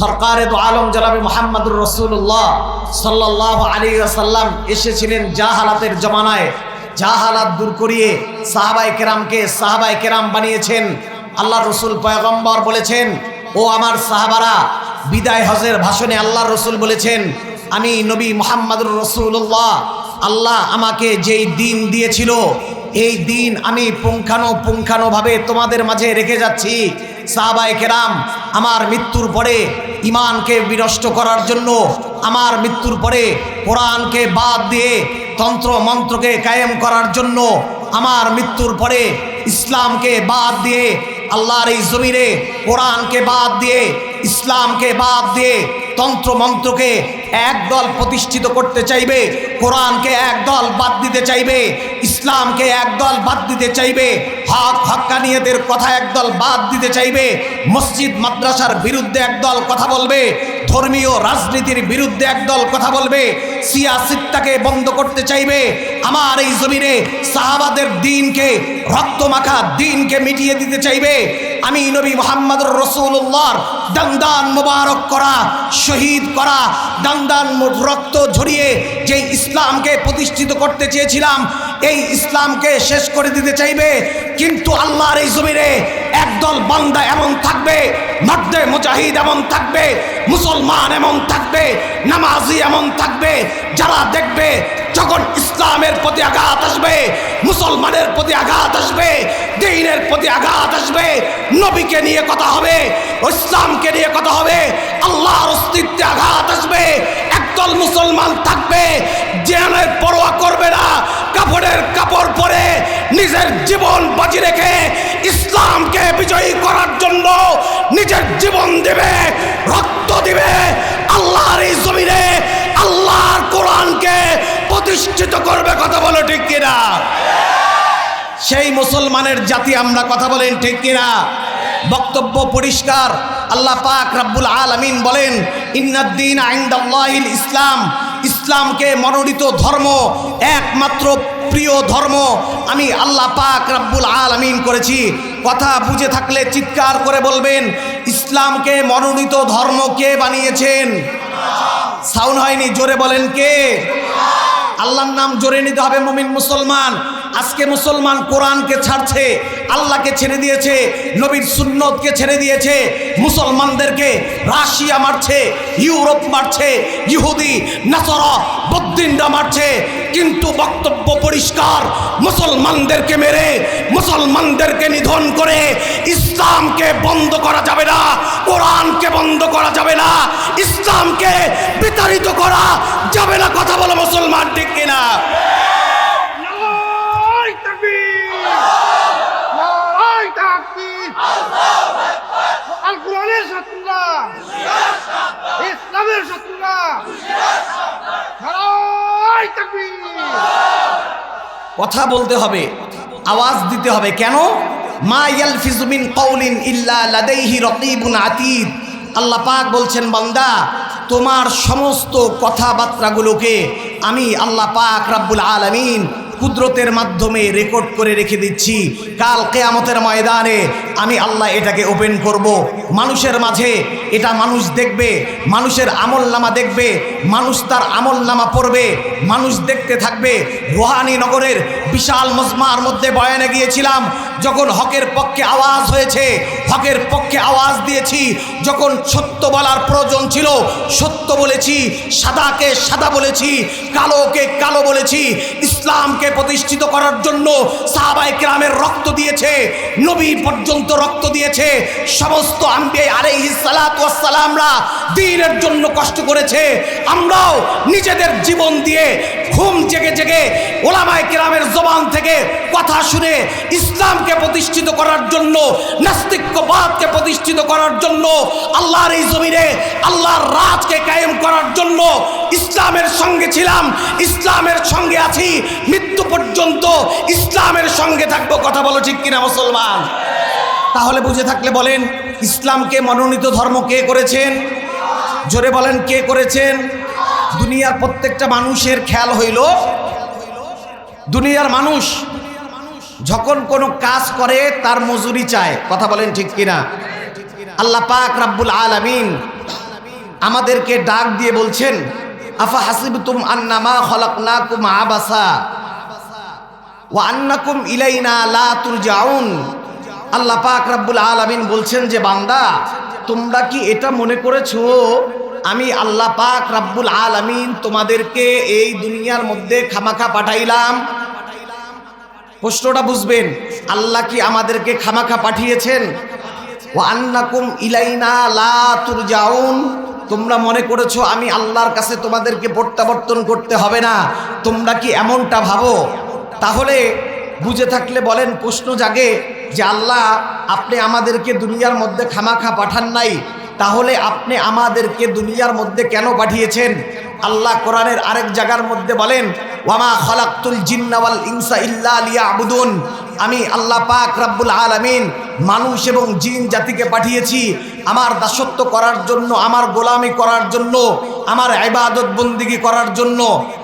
সরকারে দো আলম জনাবি মোহাম্মদুর রসুল্লাহ সাল্লাহ আলী আসাল্লাম এসেছিলেন জাহালাতের জমানায়। জাহালাত দূর করিয়ে সাহাবাই কেরামকে সাহাবাই কেরাম বানিয়েছেন। আল্লাহ রসুল পয়গম্বর বলেছেন, ও আমার সাহাবারা, বিদায় হজের ভাষণে আল্লাহ রসুল বলেছেন, আমি নবী মোহাম্মদুর রসুল্লাহ আল্লাহ আমাকে যেই দিন দিয়েছিল, এই দিন আমি পুঙ্খানো পুঙ্খানোভাবে তোমাদের মাঝে রেখে যাচ্ছি। সাহাবায়ে কেরাম, আমার মৃত্যুর পরে ইমানকে বিনষ্ট করার জন্য, আমার মৃত্যুর পরে কোরআনকে বাদ দিয়ে তন্ত্র মন্ত্রকে কায়েম করার জন্য, আমার মৃত্যুর পরে ইসলামকে বাদ দিয়ে আল্লাহর এই জমিনে কোরআনকে বাদ দিয়ে, ইসলামকে বাদ দিয়ে তন্ত্র মন্ত্রকে একদল প্রতিষ্ঠিত করতে চাইবে, কোরআনকে একদল বাদ দিতে চাইবে, ইসলামকে একদল বাদ দিতে চাইবে, হক হক্কানিয়তের কথা একদল বাদ দিতে চাইবে, মসজিদ মাদ্রাসার বিরুদ্ধে একদল কথা বলবে, ধর্মীয় রাজনীতির বিরুদ্ধে একদল কথা বলবে সিয়াসিত্তাকে বন্ধ করতে চাইবে। আমার এই জমিনে সাহাবাদের দিনকে, রক্তমাখা দিনকে মিটিয়ে দিতে চাইবে। আমি নবী মোহাম্মদুর রসুল্লাহর দান্দান মোবারক করা, শহীদ করা, দান্দান রক্ত ঝরিয়ে যে ইসলামকে প্রতিষ্ঠিত করতে চেয়েছিলাম, এই ইসলামকে শেষ করে দিতে চাইবে। কিন্তু আল্লাহর এই জমিনে একদল বান্দা এমন থাকবে, মর্দে মুজাহিদ এমন থাকবে, মুসলমান এমন থাকবে, নামাজি এমন থাকবে যারা দেখবে যখন ইসলামের প্রতি আঘাত আসবে, মুসলমানের প্রতি আঘাত আসবে, দিনের প্রতি আঘাত আসবে, নবীকে নিয়ে কথা হবে, ইসলামকে নিয়ে কথা হবে, আল্লাহর অস্তিত্বে আঘাত আসবে, একদল মুসলমান থাকবে জেনের পরোয়া করবে না, কাপড়ের কাপড় পরে নিজের জীবন বাজি রেখে ইসলামকে বিজয়ী করার জন্য নিজের জীবন দেবে, রক্ত দিবে, আল্লাহর এই জমিনে, আল্লাহর কোরআনকে প্রতিষ্ঠিত করবে কথা বলো ঠিক কিনা? সেই মুসলমানের জাতি আমরা কথা বলেন ঠিক কিনা? বক্তব্য পরিষ্কার। আল্লাহ পাক রাব্বুল আলামিন বলেন, ইন্নাদ্দিন আইন্দাল্লাহিল ইসলাম। ইসলামকে মনোনীত ধর্ম, একমাত্র প্রিয় ধর্ম। আমি আল্লাহ পাক রাব্বুল আলামিন করেছি। কথা বুঝে থাকলে চিৎকার করে বলবেন, ইসলামকে মনোনীত ধর্ম কে বানিয়েছেন? সাউন্ড হয়নি, জোরে বলেন কে? আল্লাহর নাম জোরে নিতে হবে, মমিন মুসলমান। আজকে মুসলমান কোরআনকে ছাড়ছে, আল্লাহকে ছেড়ে দিয়েছে, নবীর সুন্নতকে ছেড়ে দিয়েছে, মুসলমানদেরকে রাশিয়া মারছে, ইউরোপ মারছে, ইহুদি, নাসরা বদ্দিনরা মারছে, কিন্তু বক্তব্য পরিষ্কার, মুসলমানদেরকে মেরে, মুসলমানদেরকে নিধন করে ইসলামকে বন্ধ করা যাবে না, কোরআনকে বন্ধ করা যাবে না, ইসলামকে বিতাড়িত করা যাবে না। কথা বলো মুসলমান ঠিক কিনা? ইসলামের শত্রুরা। কথা বলতে হবে আওয়াজ দিতে হবে। কেন? মা ইয়ালফিজু মিন কওলিন ইল্লা লাদাইহি রকিবুন আতীদ। আল্লাহ পাক বলছেন বান্দা তোমার সমস্ত কথাবার্তাগুলোকে আমি আল্লাহ পাক রাব্বুল আলামিন কুদরতের মাধ্যমে রেকর্ড করে রেখে দিচ্ছি। কাল কেয়ামতের ময়দানে আমি আল্লাহ এটাকে ওপেন করব। মানুষের মাঝে এটা মানুষ দেখবে, মানুষের আমল নামা দেখবে, মানুষ তার আমল নামা পড়বে, মানুষ দেখতে থাকবে। রোহানি নগরের বিশাল মজমার মধ্যে বয়ানে গিয়েছিলাম, যখন হকের পক্ষে আওয়াজ হয়েছে, হকের পক্ষে আওয়াজ দিয়েছি, যখন সত্য বলার প্রয়োজন ছিল, সত্য বলেছি, সাদাকে সাদা বলেছি, কালোকে কালো বলেছি, ইসলামকে প্রতিষ্ঠিত করার জন্য সাহাবাই গ্রামের রক্ত দিয়েছে, নবী পর্যন্ত রক্ত দিয়েছে, সমস্ত আম্বে আরে সালামরা দিনের জন্য কষ্ট করেছে। আমরাও নিজেদের জীবন দিয়ে ঘুম জেগে জেগে ওলামায় গ্রামের জবান থেকে কথা শুনে ইসলামকে প্রতিষ্ঠিত করার জন্য নাস্তিক্যবাদকে প্রতিষ্ঠিত করার জন্য, আল্লাহর এই জমিনে, আল্লাহর রাজকে কায়েম করার জন্য ইসলামের সঙ্গে ছিলাম, ইসলামের সঙ্গে আছি, মৃত্যু পর্যন্ত ইসলামের সঙ্গে থাকব, কথা বলো ঠিক কিনা মুসলমান? তাহলে বুঝে থাকলে বলেন, ইসলামকে মনোনীত ধর্ম কে করেছেন? জোরে বলেন, কে করেছেন? দুনিয়ার প্রত্যেকটা মানুষের খেয়াল হইল, দুনিয়ার মানুষ যখন কোনো কাজ করে, তার মজুরি চায়। কথা বলেন ঠিক কিনা? আল্লাহ পাক রাব্বুল আলামিন আমাদেরকে ডাক দিয়ে বলছেন, আফা হাসিবতুম আন্নামা খলাকনাকুম আবাসা? ওয়া আন্নাকুম ইলাইনা লা তুরজাউন। আল্লাহ পাক রাব্বুল আলামিন বলছেন যে, বান্দা, তোমরা কি এটা মনে করেছ? আমি আল্লাহ পাক রাব্বুল আলামিন তোমাদেরকে এই দুনিয়ার মধ্যে খামাখা পাঠাইলাম। প্রশ্নটা বুঝবেন, আল্লাহ কি আমাদেরকে খামাখা পাঠিয়েছেন? ও আন্নাকুম ইলাইনা লা তুরজাউন। তোমরা মনে করেছ আমি আল্লাহর কাছে তোমাদেরকে প্রত্যাবর্তন করতে হবে না? তোমরা কি এমনটা ভাবো? তাহলে বুঝে থাকলে বলেন, প্রশ্ন জাগে যে আল্লাহ, আপনি আমাদেরকে দুনিয়ার মধ্যে খামাখা পাঠান নাই, তাহলে আপনি আমাদেরকে দুনিয়ার মধ্যে কেন পাঠিয়েছেন? আল্লাহ কোরআনের আরেক জায়গার মধ্যে বলেন, ওয়ামা খলাক্তুল জিন্নাওয়াল ইনসা ইল্লা লিয়াবুদুন। আমি আল্লাহ পাক রাব্বুল আলামিন মানুষ এবং জিন জাতিকে পাঠিয়েছি। আমার দাসত্ব করার জন্য, আমার গোলামি করার জন্য, আমার ইবাদত বন্দিগি করার জন্য।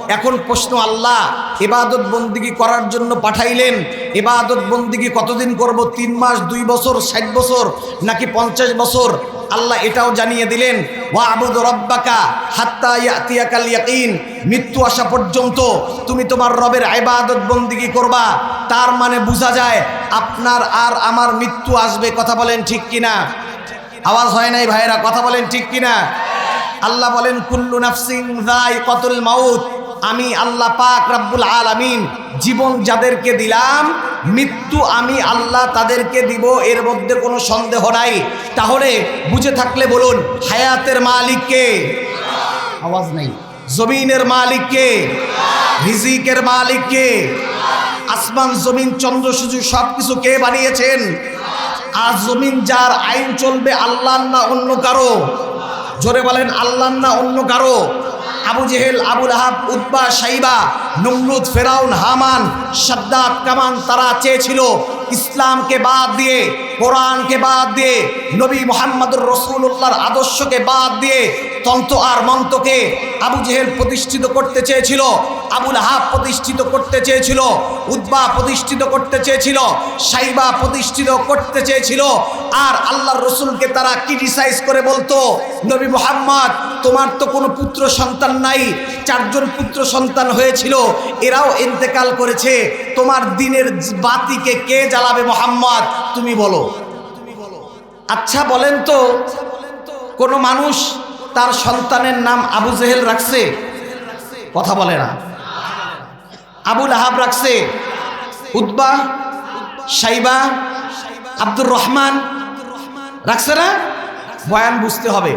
এখন প্রশ্ন আল্লাহ এবাদত বন্দিগি করার জন্য পাঠাইলেন। এবাদত বন্দিগি কতদিন করব? তিন মাস, দুই বছর, ষাট বছর, নাকি পঞ্চাশ বছর? আল্লাহ এটাও জানিয়ে দিলেন ওয়া আবুদ রব্বাকা হাত্তা ইয়াতিয়াকাল ইয়াকিন। মৃত্যু আসা পর্যন্ত তুমি তোমার রবের ইবাদত বন্দিগি করবা। তার মানে বোঝা যায়, আপনার আর আমার মৃত্যু আসবে, কথা বলেন ঠিক কিনা? আওয়াজ হয় নাই ভাইরা, কথা বলেন ঠিক কিনা? আল্লাহ বলেন, কুল্লু নাফসিং রাই কতুল মাউত। আমি আল্লাহ পাক রাব্বুল আলামিন, জীবন যাদেরকে দিলাম, মৃত্যু আমি আল্লাহ তাদেরকে দিব, এর মধ্যে কোনো সন্দেহ নাই। তাহলে বুঝে থাকলে বলুন, হায়াতের মালিককে আওয়াজ নেই। জমিনের মালিককে রিজিকের মালিককে আসমান, জমিন, চন্দ্র, সূর্য সব কিছু কে বানিয়েছেন? আর জমিন যার আইন চলবে আল্লাহ না অন্য কারও? জোরে বলেন আল্লাহ না অন্য কারও? আবু জেহেল আবুল আহাব উদ্বা সাইবা, নমরুদ, ফেরাউন, হামান, সাদ্দাত, কামান তারা চেয়েছিল ইসলামকে বাদ দিয়ে, কোরআনকে বাদ দিয়ে, নবী মোহাম্মদুর রসুল্লাহর আদর্শকে বাদ দিয়ে তন্ত্র আর মন্ত্রকে আবু জেহেল প্রতিষ্ঠিত করতে চেয়েছিল, আবুল আহাব প্রতিষ্ঠিত করতে চেয়েছিল উদ্বা প্রতিষ্ঠিত করতে চেয়েছিল, সাইবা প্রতিষ্ঠিত করতে চেয়েছিল, আর আল্লাহর রসুলকে তারা ক্রিটিসাইজ করে বলতো, নবী মোহাম্মদ, তোমার তো কোনো পুত্র সন্তান নাই চারজন পুত্র সন্তান হয়েছিল, এরাও ইন্তেকাল করেছে। তোমার দিনের বাতিকে কে জ্বালাবে মোহাম্মদ? তুমি বলো। আচ্ছা বলেন তো, কোনো মানুষ তার সন্তানের নাম আবু জেহেল রাখছে? কথা বলে না। আবুল আহাব রাখছে? উদ্বা সাইবা আব্দুর রহমান রাখছে না? বয়ান বুঝতে হবে।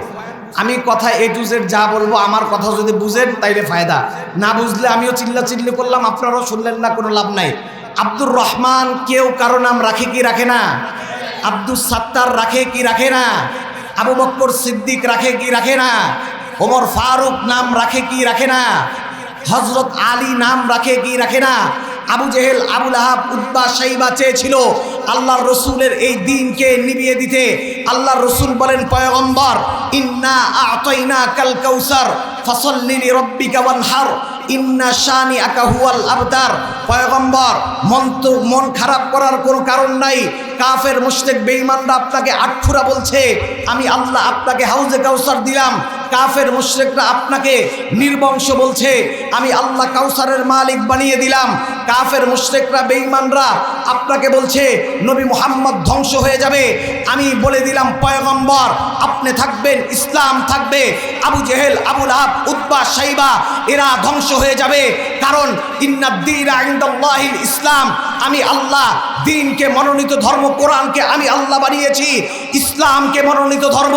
আমি কথা এ টু জেড যা বলব, আমার কথা যদি বুঝেন, তাইলে ফায়দা। না বুঝলে আমিও চিল্লা চিল্লি করলাম, আপনারাও শুনলেন না, কোনো লাভ নাই। আব্দুর রহমান কেউ কারও নাম রাখে কি রাখে না? আব্দুল সাত্তার রাখে কি রাখে না? আবু বক্কর সিদ্দিক রাখে কি রাখে না? ওমর ফারুক নাম রাখে কি রাখে না? হজরত আলী নাম রাখে কি রাখে না? আবু জেহেল আবুল আহাব উদ্বা সাইবা চেয়েছিল আল্লাহর রসুলের এই দিনকে নিবিয়ে দিতে। আল্লাহর রসুল বলেন, পয়গম্বর, ইন্না আতইনা কাল কাউসার ফসল্লিলি রব্বিকা ওয়ানহার, ইন্না শানি আকা হুয়াল আবতার। পয়গম্বর, মন তো, মন খারাপ করার কোনো কারণ নাই। কাফের মুশরিক, বেঈমানরা আপনাকে আটফুরা বলছে, আমি আল্লাহ আপনাকে হাউজে কাউসার দিলাম। কাফের মুশরিকরা আপনাকে নির্বংশ বলছে। আমি আল্লাহ কাউসারের মালিক বানিয়ে দিলাম। কাফের মুশরিকরা, বেঈমানরা আপনাকে বলছে, নবী মুহাম্মদ ধ্বংস হয়ে যাবে। আমি বলে দিলাম, পয়গম্বর, আপনি থাকবেন, ইসলাম থাকবে। আবু জেহেল আবুল আব উদ্বা সাইবা এরা ধ্বংস হয়ে যাবে। কারণ, ইন্নাদ্দিন ইসলাম, আমি আল্লাহ দিনকে মনোনীত ধর্ম, কোরআনকে আমি আল্লাহ বানিয়েছি, ইসলামকে মনোনীত ধর্ম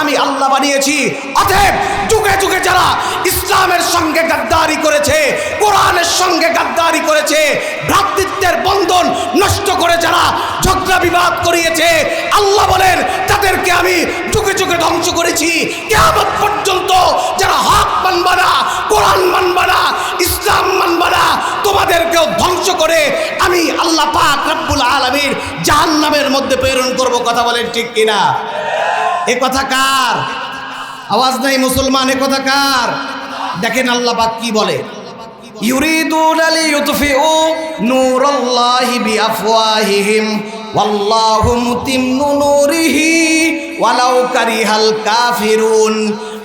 আমি আল্লাহ বানিয়েছি। অতএব যুগে যুগে যারা ইসলামের সঙ্গে গাদ্দারি করেছে, কোরআনের সঙ্গে গাদ্দারি করেছে ভ্রাতৃত্বের বন্ধন নষ্ট করে যারা ঝগড়া বিবাদ করিয়েছে, আল্লাহ বলেন, তাদেরকে আমি যুগে যুগে ধ্বংস করেছি। কেমন পর্যন্ত যারা হক মানবা না, কোরআন মানবা না, ইসলাম মানবা না, তোমাদেরকেও ধ্বংস করে আমি আল্লাহ পাক রব্বুল আলমীর জাহান্নামের মধ্যে প্রেরণ করব। কথা বলেন ঠিক কিনা? এ কথা কার? আওয়াজ নাই মুসলমান, এ কথা কার? দেখেন আল্লাহ পাক কি বলে। يريدون ليطفئوا نور الله بأفواههم والله متم نوره ولو كره الكافرون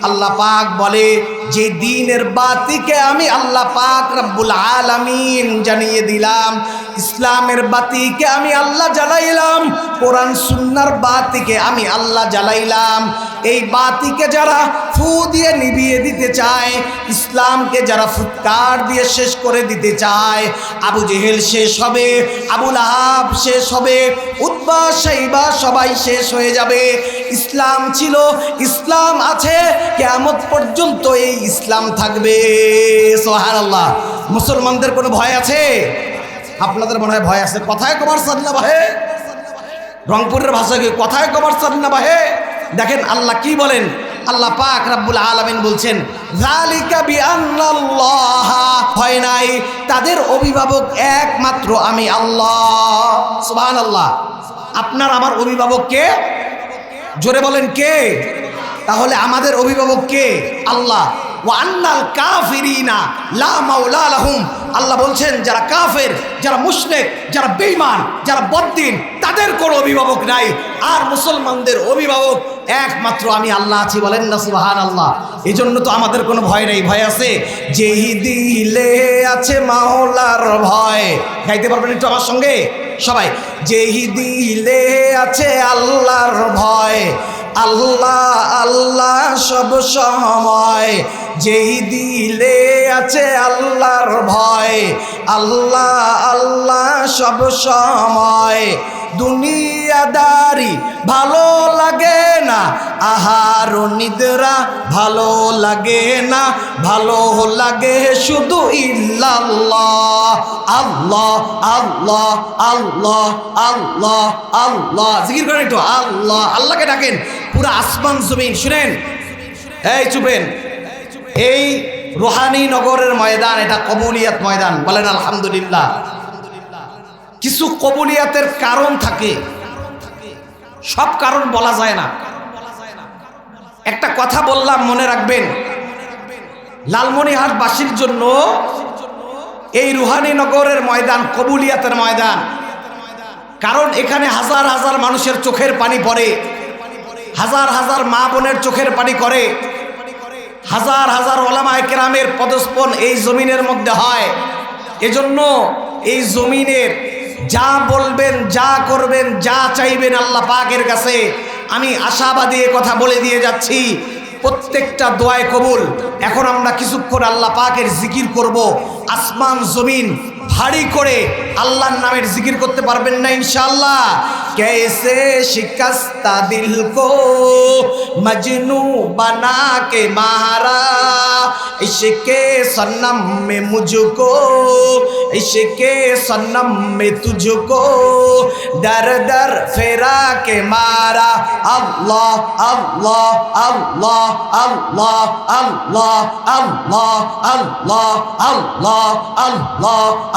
আল্লাহ পাক বলে যে দিনের বাতিকে আমি আল্লাহ পাক রব্বুল আলামিন জানিয়ে দিলাম, ইসলামের বাতিকে আমি আল্লাহ জ্বালাইলাম, কোরআন সুন্নার বাতিকে আমি আল্লাহ জ্বালাইলাম। এই বাতিকে যারা ফু দিয়ে নিভিয়ে দিতে চায়, ইসলামকে যারা ফুৎকার দিয়ে শেষ করে দিতে চায়, আবু জেহেল শেষ হবে আবুল আহাব শেষ হবে উদ্বা সাইবা সবাই শেষ হয়ে যাবে। ইসলাম ছিল, ইসলাম আছে কেমত পর্যন্ত এই ইসলাম থাকবে। সোহার আল্লাহ মুসলমানদের কোনো ভয় আছে? আপনাদের মনে হয় ভয় আছে। কথায় কমার সাদনা বাহে। রংপুরের ভাষায় কি? কথায় কমার সাদনা বাহে। দেখেন আল্লাহ কি বলেন? আল্লাহ পাক রাব্বুল আলামিন বলছেন ভয় নাই। তাদের অভিভাবক একমাত্র আমি আল্লাহ। সুবহানাল্লাহ। আপনার, আমার অভিভাবক কে? জোরে বলেন কে? তাহলে আমাদের অভিভাবক কে? আল্লাহ। ওয়ান্নাল কাফিরিনা লা মাওলা লাহুম। আল্লাহ বলছেন, যারা কাফের, যারা মুশরিক, যারা বেঈমান, যারা বদ্দিন, তাদের কোনো অভিভাবক নাই। আর মুসলমানদের অভিভাবক একমাত্র আমি আল্লাহ আছি বলেন না সুবাহান আল্লাহ এই জন্য তো আমাদের কোনো ভয় নেই। ভয় আছে? যেই দিলে আছে মাওলার ভয়। গাইতে পারবেন একটু আমার সঙ্গে? সবাই যেই দিলে আছে আল্লাহর ভয় আল্লাহ আল্লাহ সব সময় যেই দিলে আছে আল্লাহর ভয়, আল্লাহ আল্লাহ সব সময়। দুনিয়াদারি ভালো লাগে না, আহার নিদ্রা ভালো লাগে না, ভালো লাগে শুধু ইল্লাল্লাহ। আল্লাহ আল্লাহ আল্লাহ আল্লাহ আল্লাহ। জিকির করেন একটু, আল্লাহ, আল্লাহকে ডাকেন, পুরো আসমান, জমিন, শুনেন। এই, চুপেন। এই রোহানি নগরের ময়দান, এটা কবুলিয়াত ময়দান, বলেন আলহামদুলিল্লাহ। কিছু কবুলিয়াতের কারণ থাকে। সব কারণ বলা যায় না। একটা কথা বললাম, মনে রাখবেন। লালমনিহাটবাসীর জন্য এই রুহানি নগরের ময়দান কবুলিয়াতের ময়দান। কারণ এখানে হাজার হাজার মানুষের চোখের পানি পড়ে, হাজার হাজার মা বোনের চোখের পানি করে। হাজার হাজার ওলামায় কেরামের পদস্পন এই জমিনের মধ্যে হয়। এজন্য এই জমিনের যা বলবেন, যা করবেন, যা চাইবেন আল্লাহ পাকের কাছে আমি আশাবাদী কথা বলে দিয়ে যাচ্ছি। প্রত্যেকটা দোয়ায় কবুল। এখন আমরা কিছুক্ষণ আল্লাহ পাকের জিকির করব। আসমান, জমিন ভারী করে আল্লাহর নামের জিকির করতে পারবেন না ইনশাল্লাহ কেসে শিকাস্তা দিল কো মজনু বানা কে মারা। ইশকে সন্নম মে মুঝকো, ইশকে সন্নম মে তুঝকো। দর দর ফেরা কে মারা। আল্লাহ আল্লাহ আল্লাহ আল্লাহ আল্লাহ আল্লাহ আল্লাহ আল্লাহ আল্লাহ।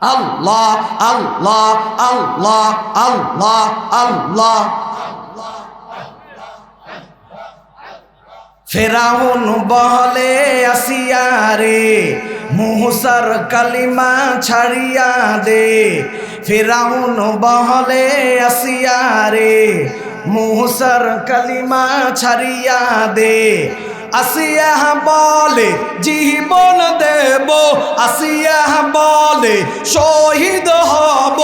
আল্লাহ আল্লাহ আল্লাহ ফেরাউন বলে, আসিয়া রে, মুহসার কালিমা ছাড়িয়া দে। ফেরাউন বহলে আসিয়া রে, মুহসার কালিমা ছাড়িয়া দে। আসিয়া বলে, জীবন দেব। আসিয়া বলে, শহীদ হব।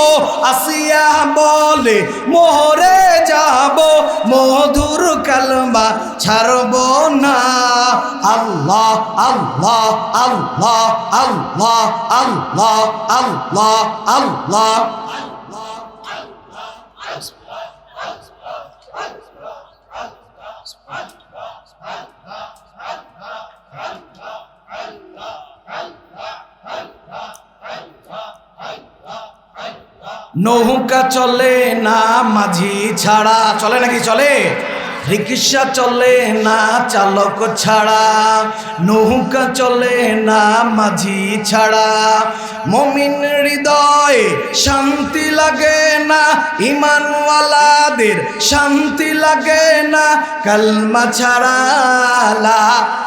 আসিয়া বলে, মোহরে যাব। মধুর কালমা ছাড়ব না। আল্লাহ আল্লাহ আল্লাহ আল্লাহ আল্লাহ আল্লাহ আল্লাহ। নৌকা চলে না মাঝি ছাড়া। চলে নাকি? চলে। রিক্সা চলে না চালক ছাড়া। নৌকা চলে না মাঝি ছাড়া। মমিন হৃদয়ে শান্তি লাগে না, ইমানওয়ালাদের শান্তি লাগে না। কালমা ছাড়া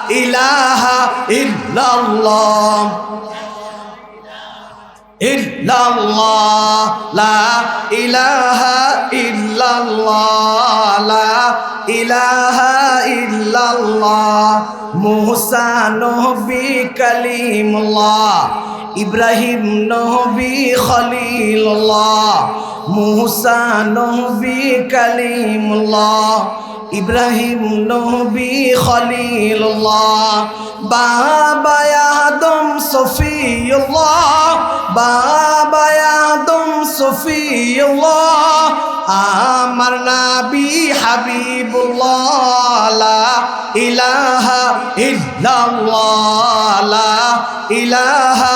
ইলাহা ইল্লাল্লাহ। ইল্লাল্লাহ, লা ইলাহা ইল্লাল্লাহ, লা ইলাহা ইল্লাল্লাহ। মুসা নবী কালিমুল্লাহ, ইব্রাহিম নবী খলিলুল্লাহ। মুসা নবী কালিমুল্লাহ ইব্রাহিম নবী খলিলুল্লাহ, বাবা আদম সফিউল্লাহ, বাবা আদম সফিউল্লাহ, আমার নাবি হাবিবুল্লাহ, লা ইলাহা ইল্লাল্লাহ, লা ইলাহা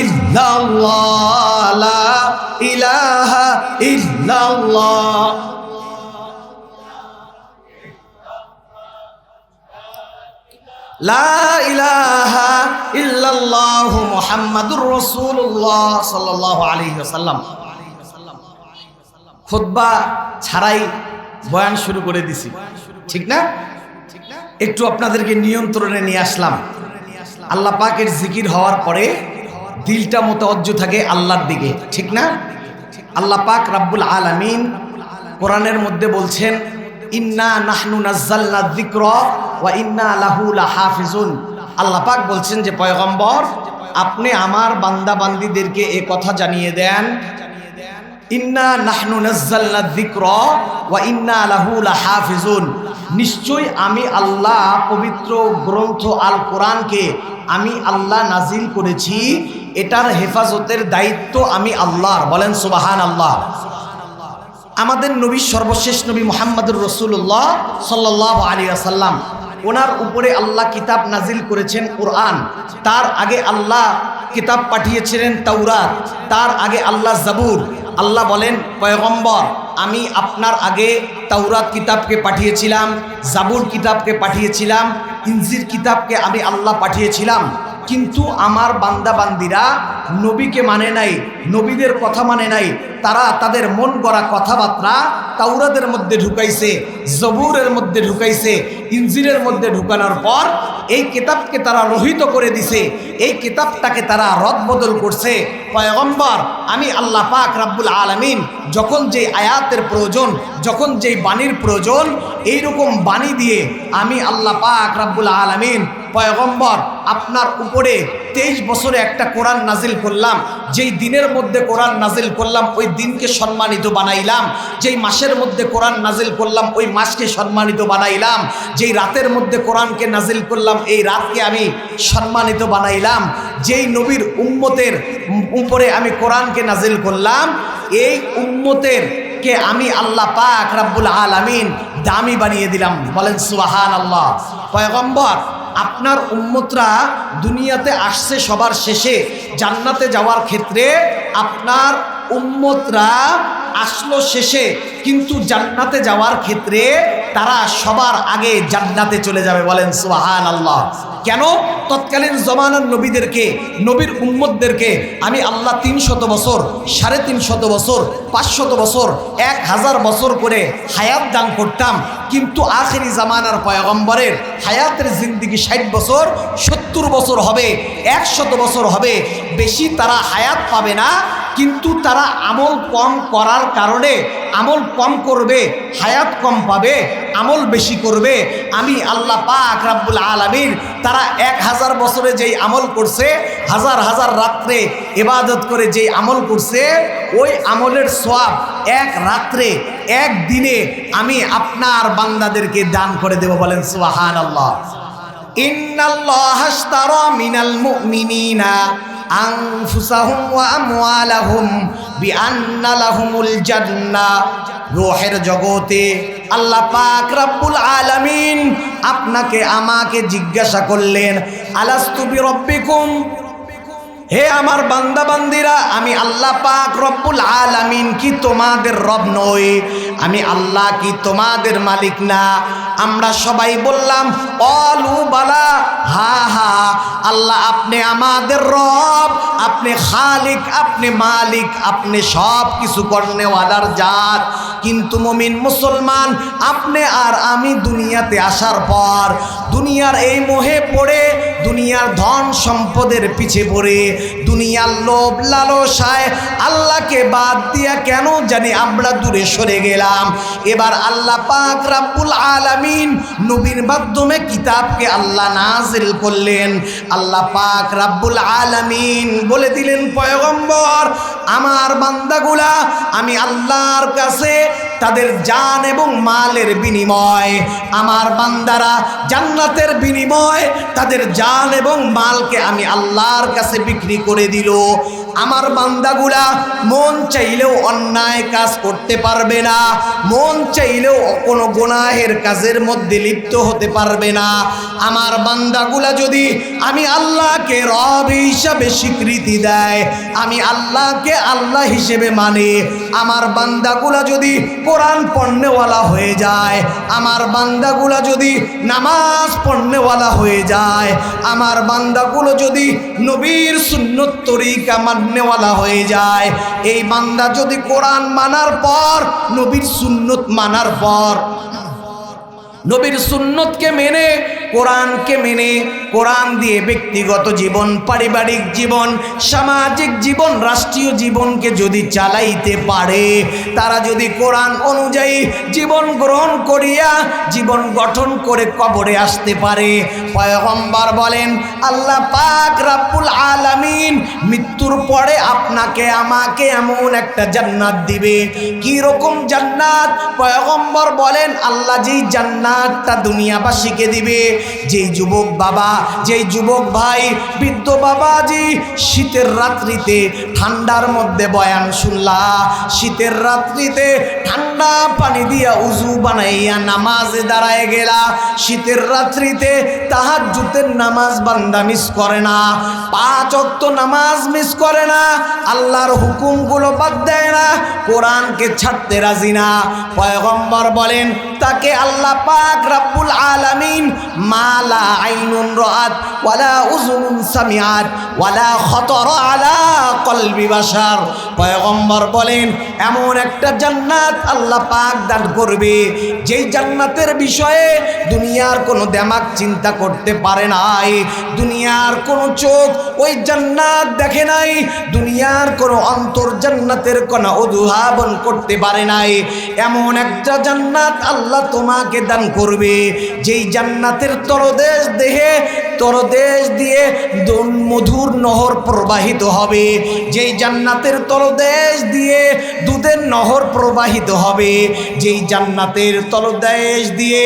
ইল্লাল্লাহ, লা ইলাহা ইল্লাল্লাহ। মুহাম্মাদুর রাসূলুল্লাহ সাল্লাল্লাহু আলাইহি ওয়াসাল্লাম। খুতবা ছাড়াই বয়ান শুরু করে দিছি। ঠিক না? একটু আপনাদেরকে নিয়ন্ত্রণে নিয়ে আসলাম। আল্লাহ পাকের জিকির হওয়ার পরে দিলটা মোতাবজ্জ থাকে আল্লাহর দিকে। ঠিক না? আল্লাহ পাক রাব্বুল আলামিন কোরআনের মধ্যে বলছেন ইন্না নাহনু নাজ্জালনা যিকর ওয়া ইন্না লাহু লাহাফিজুন। আল্লাহ পাক বলছেন যে, পয়গম্বর, আপনি আমার বান্দা বান্দিদেরকে এ কথা জানিয়ে দেন, ইন্না নাহনু নাজ্জালনা যিকর ওয়া ইন্না লাহু লাহাফিজুন। নিশ্চয় আমি আল্লাহ পবিত্র গ্রন্থ আল কোরআনকে আমি আল্লাহ নাজিল করেছি, এটার হেফাজতের দায়িত্ব আমি আল্লাহর। বলেন সুবাহান আল্লাহ আমাদের নবী সর্বশেষ নবী মোহাম্মদুর রসুল্লাহ সাল্লাহ আলী আসাল্লাম ওনার উপরে আল্লাহ কিতাব নাজিল করেছেন কোরআন। তার আগে আল্লাহ কিতাব পাঠিয়েছিলেন তাওরাত। তার আগে আল্লাহ জাবুর। আল্লাহ বলেন, পয়গম্বর, আমি আপনার আগে তাওরাত কিতাবকে পাঠিয়েছিলাম, জাবুর কিতাবকে পাঠিয়েছিলাম ইনজির কিতাবকে আমি আল্লাহ পাঠিয়েছিলাম। কিন্তু আমার বান্দা বান্দিরা নবীকে মানে নাই, নবীদের কথা মানে নাই। তারা তাদের মন গড়া কথাবার্তা তাওরাদের মধ্যে ঢুকাইছে, জবুরের মধ্যে ঢুকাইছে ইঞ্জিনের মধ্যে ঢুকানোর পর এই কিতাবকে তারা রহিত করে দিছে, এই কিতাবটাকে তারা রদবদল করছে। পয়গম্বর, আমি আল্লাহ পাক রাব্বুল আলমিন যখন যে আয়াতের প্রয়োজন, যখন যেই বাণীর প্রয়োজন, এইরকম বাণী দিয়ে আমি আল্লাহ পাক রাব্বুল আলমিন পয়গম্বর, আপনার উপরে তেইশ বছরে একটা কোরআন নাজিল করলাম। যেই দিনের মধ্যে কোরআন নাজিল করলাম, ওই দিনকে সম্মানিত বানাইলাম। যেই মাসের মধ্যে কোরআন নাজিল করলাম, ওই মাসকে সম্মানিত বানাইলাম। যেই রাতের মধ্যে কোরআনকে নাজিল করলাম, এই রাতকে আমি সম্মানিত বানাইলাম। যেই নবীর উম্মতের উপরে আমি কোরআনকে নাজিল করলাম, এই উম্মতের কে আমি আল্লাহ পাক রাব্বুল আলামিন দামি বানিয়ে দিলাম। বলেন সুবাহান আল্লাহ পয়গম্বর, আপনার উম্মতরা দুনিয়াতে আসছে সবার শেষে। জান্নাতে যাওয়ার ক্ষেত্রে আপনার উম্মতরা আসলো শেষে, কিন্তু জান্নাতে যাওয়ার ক্ষেত্রে তারা সবার আগে জান্নাতে চলে যাবে বলেন সুবাহান আল্লাহ কেন? তৎকালীন জমানার নবীদেরকে, নবীর উম্মতদেরকে আমি আল্লাহ তিন শত বছর, সাড়ে তিন শত বছর, পাঁচশত বছর, এক হাজার বছর করে হায়াত দান করতাম, কিন্তু আখেরি জামানার পয়গম্বরের হায়াতের জিন্দিগি ষাট বছর, সত্তর বছর হবে, একশত বছর হবে, বেশি তারা হায়াত পাবে না, কিন্তু তারা আমল কম করার কারণে আমল কম করবে, হায়াত কম পাবে, আমল বেশি করবে। আমি আল্লাহ পাক রাব্বুল আলামিন তারা এক হাজার বছরে যেই আমল করছে, হাজার হাজার রাত্রে ইবাদত করে যেই আমল করছে, ওই আমলের সওয়াব এক রাত্রে, এক দিনে আমি আপনার বান্দাদেরকে দান করে দেব বলেন সুবাহান আল্লাহ ইন্নাল্লাহ আশতারা মিনাল মুমিনিনা। আনফুসাহুম ওয়া আমওয়ালাহুম বিআন্না লাহুমুল জান্নাহ রূহের জগতে। আল্লাহ পাক রব্বুল আলামিন আপনাকে আমাকে জিজ্ঞাসা করলেন, আলাস্তু বিরব্বিকুম? হে আমার বান্দা বান্দিরা আমি আল্লাহ পাক রব্বুল আলামিন কি তোমাদের রব নই? আমি আল্লাহ কি তোমাদের মালিক না? আমরা সবাই বললাম, অলু বালা, হা হা, আল্লাহ আপনি আমাদের রব, আপনি খালিক, আপনি মালিক, আপনি সব কিছু করনেওয়ালার জাত। কিন্তু মমিন মুসলমান, আপনি আর আমি দুনিয়াতে আসার পর, দুনিয়ার এই মোহে পড়ে, দুনিয়ার ধন সম্পদের পিছে পড়ে দুনিয়ার লোভ লালসায় আল্লাহকে বাদ দিয়া কেন জানি আমরা দূরে সরে গেলাম। এবার আল্লাহ পাক রাব্বুল আলামিন নবীর মাধ্যমে কিতাবকে আল্লাহ নাজিল করলেন। আল্লাহ পাক রাব্বুল আলামিন বলে দিলেন, পয়গম্বর আমার বান্দাগুলা, আমি আল্লাহর কাছে তাদের জান এবং মালের বিনিময়। আমার বান্দারা জান্নাতের বিনিময়, তাদের জান এবং মালকে আমি আল্লাহর কাছে বিক্রি করে দিল। আমার বান্দাগুলা মন চাইলেও অন্যায় কাজ করতে পারবে না, মন চাইলেও কোনো গুনাহের কাজের মধ্যে লিপ্ত হতে পারবে না। আমার বান্দাগুলা যদি আমি আল্লাহকে রব হিসাবে স্বীকৃতি দেয়, আমি আল্লাহকে আল্লাহ হিসেবে মানে। আমার বান্দাগুলা যদি কোরআন পণ্যওয়ালা হয়ে যায়, আমার বান্দাগুলা যদি নামাজ পণ্যওয়ালা হয়ে যায়, আমার বান্দাগুলো যদি নবীর সুন্নত মান্যওয়ালা হয়ে যায়, এই বান্দা যদি কোরআন মানার পর, নবীর সুন্নত মানার পর নবীর সুন্নতকে মেনে, কোরআনকে মেনে, কোরআন দিয়ে ব্যক্তিগত জীবন, পারিবারিক জীবন, সামাজিক জীবন, রাষ্ট্রীয় জীবনকে যদি চালাইতে পারে, তারা যদি কোরআন অনুযায়ী জীবন গ্রহণ করিয়া, জীবন গঠন করে কবরে আসতে পারে। পয়গম্বর বলেন, আল্লাহ পাক রাব্বুল আলামিন মৃত্যুর পরে আপনাকে, আমাকে এমন একটা জান্নাত দিবে। কি রকম জান্নাত? পয়গম্বর বলেন, আল্লাহ যেই জান্নাতটা দুনিয়াবাসীকে দিবে। যেই যুবক বাবা, যেই যুবক ভাই, বৃদ্ধ বাবাজি, শীতের রাত্রিতে ঠান্ডার মধ্যে বয়ান শুনলা। শীতের রাত্রিতে ঠান্ডা পানি দিয়া উজু বানাইয়া নামাজে দাঁড়ায় গেলা। শীতের রাত্রিতে তাহার জুতের নামাজ বান্দা মিস করে না। পাঁচ অক্ত নামাজ মিস করে না। আল্লাহর হুকুমগুলো বাদ দেয় না। কোরআনকে ছাড়তে রাজি না। পয়গম্বর বলেন, তাকে আল্লাহ পাক রাব্বুল আলামিন মালা আইনুন রাত ওয়ালা উজুনুন সামিআত, ওয়ালা খতর আলা কলবি বাশার। পয়গম্বর বলেন, এমন একটা জান্নাত আল্লাহ পাক দান করবে, যেই জান্নাতের বিষয়ে দুনিয়ার কোনো দেমাক চিন্তা করতে পারে নাই, দুনিয়ার কোনো চোখ ওই জান্নাত দেখে নাই, দুনিয়ার কোনো অন্তর জান্নাতের কোনো অধুহাবন করতে পারে নাই। এমন একটা জান্নাত আল্লাহ তোমাকে দান করবে, যেই জান্নাতের তরদেশ দেহে তরদেশ দিয়ে মধুর নহর প্রবাহিত হবে। যেই জান্নাতের তরদেশ দিয়ে দুধের নহর প্রবাহিত হবে, যেই জান্নাতের তরদেশ দিয়ে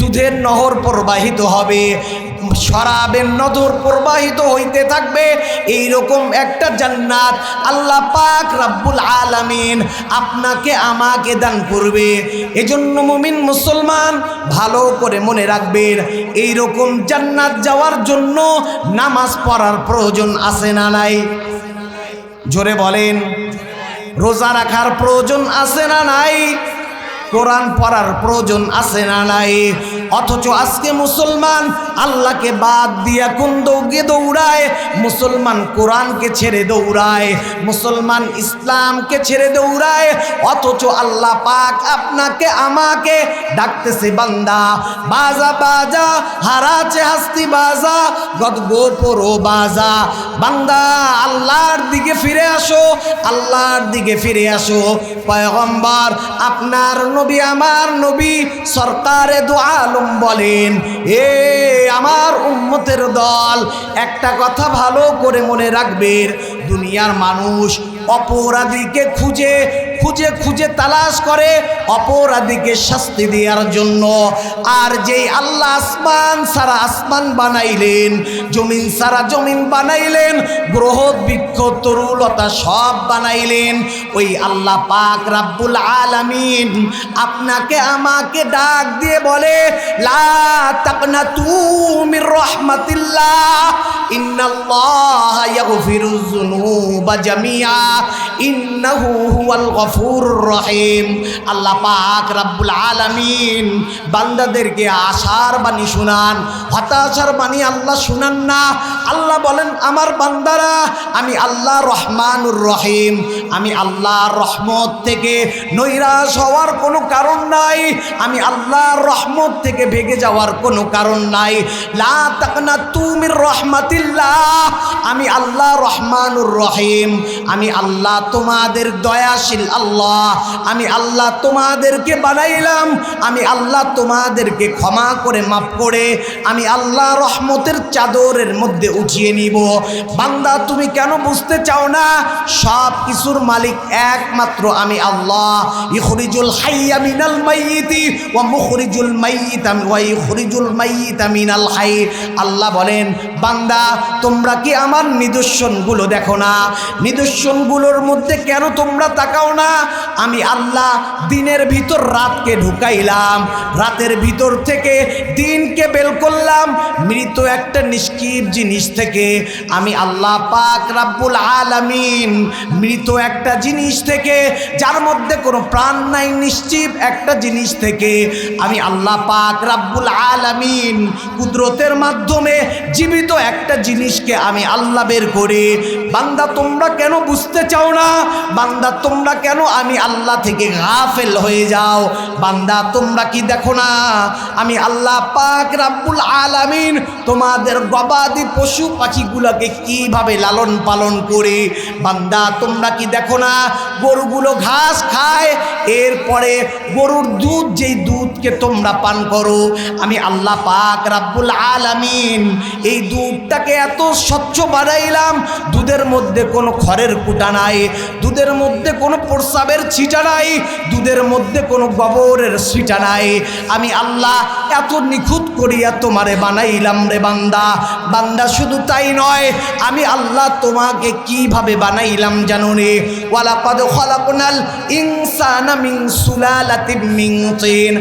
দুধের নহর প্রবাহিত হবে। শরাবের নদর প্রবাহিত হইতে থাকবে। এই রকম একটা জান্নাত আল্লাহ পাক রাব্বুল আলামিন আপনাকে আমাকে দান করবে। এজন্য মুমিন মুসলমান ভালো করে মনে রাখবেন এই রকম জান্নাত যাওয়ার জন্য নামাজ পড়ার প্রয়োজন আছে না নাই? জোরে বলেন, রোজা রাখার প্রয়োজন আছে না নাই? কোরআন পড়ার প্রয়োজন আছে না নাই? অথচ আজকে মুসলমান আল্লাহকে বাদ দিয়া কোন দৌগে দৌড়ায়? মুসলমান কোরআনকে ছেড়ে দৌড়ায়, মুসলমান ইসলামকে ছেড়ে দৌড়ায়, অথচ আল্লাহ পাক আপনাকে, আমাকে ডাকতেছে, বান্দা, বাজা বাজা হারাছে হাস্তি, বাজা গদ গোপরো বাজা। বান্দা, আল্লাহর দিকে ফিরে আসো, আল্লাহর দিকে ফিরে আসো। পয়গম্বর, আপনার নবী, আমার নবী সরকারে দু আলম বলেন, এ আমার উম্মতের দল, একটা কথা ভালো করে মনে রাখবেন দুনিয়ার মানুষ অপরাধীকে খুঁজে খুঁজে খুঁজে তালাশ করে অপরাধীকে শাস্তি দেওয়ার জন্য। আর যেই আল্লাহ আসমান সারা আসমান বানাইলেন, জমিন সারা জমিন বানাইলেন, গ্রহ, বৃক্ষ তরুলতা সব বানাইলেন। ওই আল্লাহ পাক রাব্বুল আলামিন আপনাকে আমাকে ডাক দিয়ে বলে, লা তাকনাতু মির রাহমাতিল্লাহ, ইন্নাল্লাহ ইয়াগফিরুয যুনুবা জামিআ, ইন্নাহু হুয়াল গফুরুর রহিম। আল্লাহ পাক রাব্বুল আলামিন বান্দাদেরকে আশার বাণী শুনান, হতাশার বাণী আল্লাহ শুনান না। আল্লাহ বলেন, আমার বান্দারা, আমি আল্লাহ রহমানুর রহিম। আমি আল্লাহর রহমত থেকে নৈরাশ হওয়ার কোনো কারণ নাই। আমি আল্লাহর রহমত থেকে ভেগে যাওয়ার কোনো কারণ নাই। লা তাকনা তুমির রহমাতিল্লাহ। আমি আল্লাহ রহমানুর রহিম। আমি আল্লাহ তোমাদের দয়াশীল আল্লাহ, আমি আল্লাহ তোমাদেরকে বানাইলাম, আমি আল্লাহ তোমাদেরকে ক্ষমা করে মাফ করে, আমি আল্লাহ রহমতের চাদরের মধ্যে উঠিয়ে নিব। বান্দা, তুমি কেন বুঝতে চাও না? সব কিছুর মালিক একমাত্র আমি আল্লাহ। ইখরিজুল হাইয়া মিনাল মাইয়িতি ওয়া মুখরিজুল মাইয়িতা ওয়া ইখরিজুল মাইয়িতা মিনাল হাই। আল্লাহ বলেন, বান্দা, তোমরা কি আমার নিদর্শনগুলো দেখো না? নিদর্শনগুলোর মধ্যে কেন তোমরা তাকাও না? আমি আল্লাহ দিনের ভিতর রাতকে ঢুকাইলাম। রাতের ভিতর থেকে দিনকে বেল করলাম। মৃত একটা নিষ্কিপ জিনিস থেকে আমি আল্লাহ পাক রাব্বুল আলামিন মৃত একটা জিনিস থেকে, যার মধ্যে কোনো প্রাণ নাই নিশ্চিপ একটা জিনিস থেকে আমি আল্লাহ পাক রাব্বুল আলামিন কুদরতের মাধ্যমে জীবিত একটা জিনিসকে আমি আল্লাহ বের করে, বান্দা তোমরা কেন বুঝতে চাও না? বান্দা তোমরা কেন আমি আল্লাহ থেকে গাফেল হয়ে যাও? বান্দা, তোমরা কি দেখো না? আমি আল্লাহ পাক রাব্বুল আলামিন তোমাদের গবাদি পশু পাখিগুলোকে কীভাবে লালন পালন করে? বান্দা, তোমরা কি দেখো না? গরুগুলো ঘাস খায়, এরপরে গরুর দুধ, যেই দুধকে তোমরা পান করো। আমি আল্লাহ পাক রাব্বুল আলামিন এই দুধটাকে এত স্বচ্ছ বানাইলাম, দুধের মধ্যে কোনো খড়ের কুটা নাই, দুধের মধ্যে কোনো প্রস্রাবের ছিটা নাই, দুধের মধ্যে কোনো গোবরের ছিটা নাই। আমি আল্লাহ এত নিখুঁত করিয়া তোমারে বানাইলাম রে বান্দা বান্দা শুধু তাই নয় আমি আল্লাহ তোমাকে কিভাবে বানাইলাম জানো রে ওয়ালাকাদ খলাকনাল ইনসানা মিন সুলালাতিন মিন তিন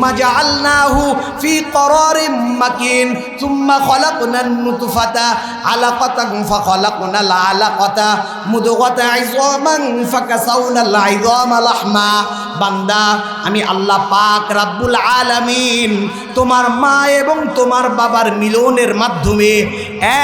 ثم جعلناه في قرار مكين ثم خلقنا النطفة علقة فخلقنا العلقة مضغة عظاما فكسونا العظام لحما বান্দা, আমি আল্লাহ পাক রাব্বুল আলামিন তোমার মা এবং তোমার বাবার মিলনের মাধ্যমে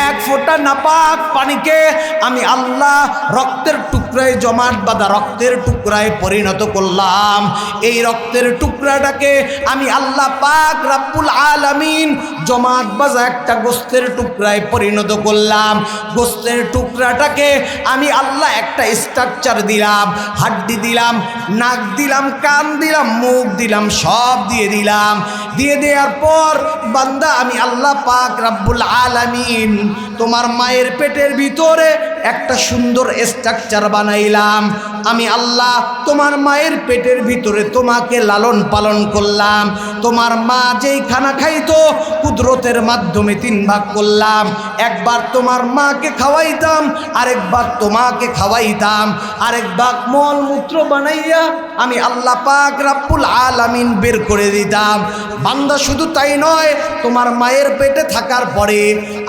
এক ফোঁটা নাপাক পানিকে আমি আল্লাহ রক্তের টুকরায় জমাট বাঁধা রক্তের টুকরায় পরিণত করলাম। এই রক্তের টুকরাটাকে আমি আল্লাহ পাক রাব্বুল আলামিন জমাট বাজা একটা গোস্তের টুকরায় পরিণত করলাম। গোস্তের টুকরাটাকে আমি আল্লাহ একটা স্ট্রাকচার দিলাম, হাড্ডি দিলাম, নাক দিলাম, কান দিলাম, মুখ দিলাম, সব দিয়ে দিলাম। দিয়ে দেওয়ার পর বান্দা আমি আল্লাহ পাক রাব্বুল আলামিন তোমার মায়ের পেটের ভিতরে একটা সুন্দর স্ট্রাকচার বানাইলাম। আমি আল্লাহ, তোমার মায়ের পেটের ভিতরে তোমাকে লালন পালন করলাম। তোমার মা যেই খানা খাইতো, কুদরতের মাধ্যমে তিন ভাগ করলাম। একবার তোমার মাকে খাওয়াইতাম, আরেকবার তোমাকে খাওয়াইতাম। আরেক ভাগ মল মূত্র বানাইয়া আমি আল্লাহ পাক রাব্বুল আলামিন বের করে দিতাম। বান্দা শুধু তাই নয়, তোমার মায়ের পেটে থাকার পরে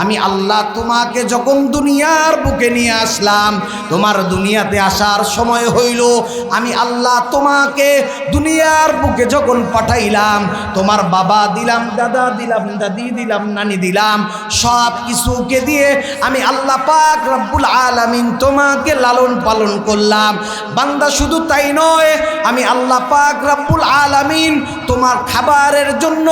আমি আল্লাহ তোমাকে যখন দুনিয়ার বুকে নিয়ে আসলাম, তোমার দুনিয়াতে আসার সময় হইল। আমি আল্লাহ তোমাকে দুনিয়ার বুকে যখন পাঠাইলাম, তোমার বাবা দিলাম, দাদা দিলাম, দাদি দিলাম, নানি দিলাম, সব কিছুকে দিয়ে আমি আল্লাহ পাক রব্বুল আলামিন তোমাকে লালন পালন করলাম। বান্দা শুধু তাই নয়, আমি আল্লাহ পাক রব্বুল আলামিন তোমার খাবারের জন্য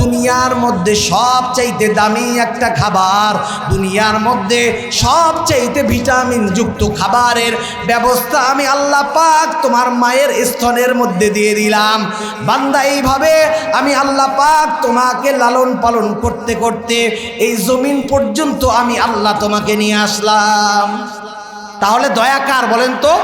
দুনিয়ার মধ্যে সব চাইতে দামি একটা খাবার, দুনিয়ার মধ্যে সব চাইতে ভিটামিন যুক্ত খাবারের ব্যবস্থা আমি আল্লাহ পাক তোমার মায়ের স্তনের মধ্যে দিয়ে দিলাম। বান্দা এইভাবে, আমি আল্লাহ পাক তোমাকে লালন পালন করতে করতে এই জমিন পর্যন্ত আমি আল্লাহ তোমাকে নিয়ে আসলাম। তাহলে দয়াকার বলেন তো?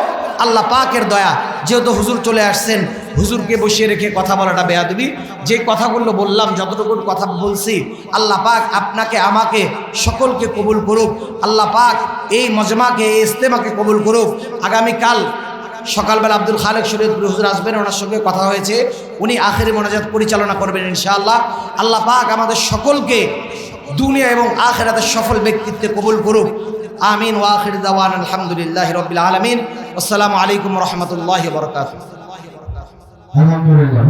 আল্লাহ পাকের দয়া। যেহেতু হুজুর চলে আসছেন, হুজুরকে বসিয়ে রেখে কথা বলাটা বেয়াদবি। যে কথাগুলো বললাম, যতটুকু কথা বলছি, আল্লাহ পাক আপনাকে, আমাকে, সকলকে কবুল করুক। আল্লাহ পাক এই মজমাকে, এই ইস্তেমাকে কবুল করুক। আগামীকাল সকালবেলা আব্দুল খালেক শরীয়তপুর হুজুর আসবেন, ওনার সঙ্গে কথা হয়েছে। উনি আখেরি মোনাজাত পরিচালনা করবেন ইনশাআল্লাহ। আল্লাহ পাক আমাদের সকলকে দুনিয়া এবং আখেরাতের সফল ব্যক্তিত্বে কবুল করুক। আমিন ওয়াখির দাওয়ান আলহামদুলিল্লাহ রবিল আলমিন। আসসালামু আলাইকুম রহমতুল্লাহ বরকাত আলহামদুলিল্লাহ